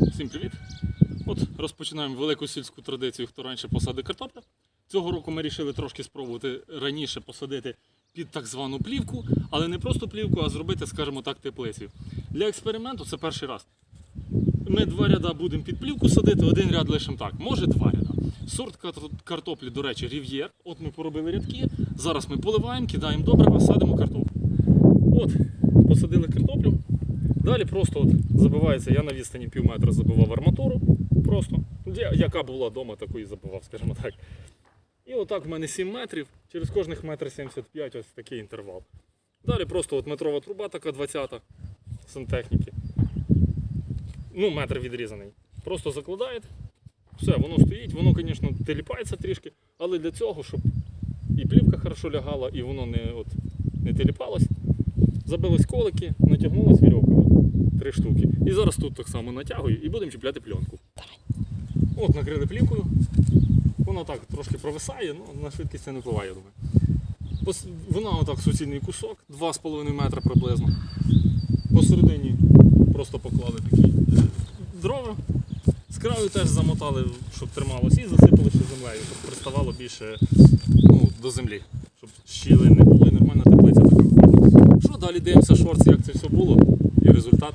Всім привіт! От розпочинаємо велику сільську традицію, хто раніше посадив картоплю. Цього року ми вирішили трошки спробувати раніше посадити під так звану плівку, але не просто плівку, а зробити, скажімо так, теплицю. Для експерименту це перший раз. Ми два ряда будемо під плівку садити, один ряд лишимо так, може два ряда. Сорт картоплі, до речі, рів'єр. От ми поробили рядки. Зараз ми поливаємо, кидаємо добрива, садимо картоплю. От, посадили картоплю. Далі просто от забивається, я на відстані пів метра забивав арматуру. Просто. Яка була вдома, таку і забивав, скажімо так. І отак в мене 7 метрів, через кожних метр 75 ось такий інтервал. Далі просто от метрова труба така 20 сантехніки. Ну, метр відрізаний. Просто закладаєте. Все, воно стоїть, воно, звісно, теліпається трішки, але для цього, щоб і плівка хорошо лягала, і воно не, от, не теліпалось. Забились колики, натягнулась вірьовка. Три штуки. І зараз тут так само натягую і будемо чіпляти пленку. От накрили плівкою. Вона так трошки провисає, ну на швидкість це не впливає, я думаю. Вона отак суцільний кусок, 2,5 метра приблизно. Посередині просто поклали такі дрова. З краю теж замотали, щоб трималося, і засипали ще землею, щоб приставало більше ну, до землі, щоб щілин не було і нормальна теплиця така. Що далі дивимося шорці, як це все було і результат.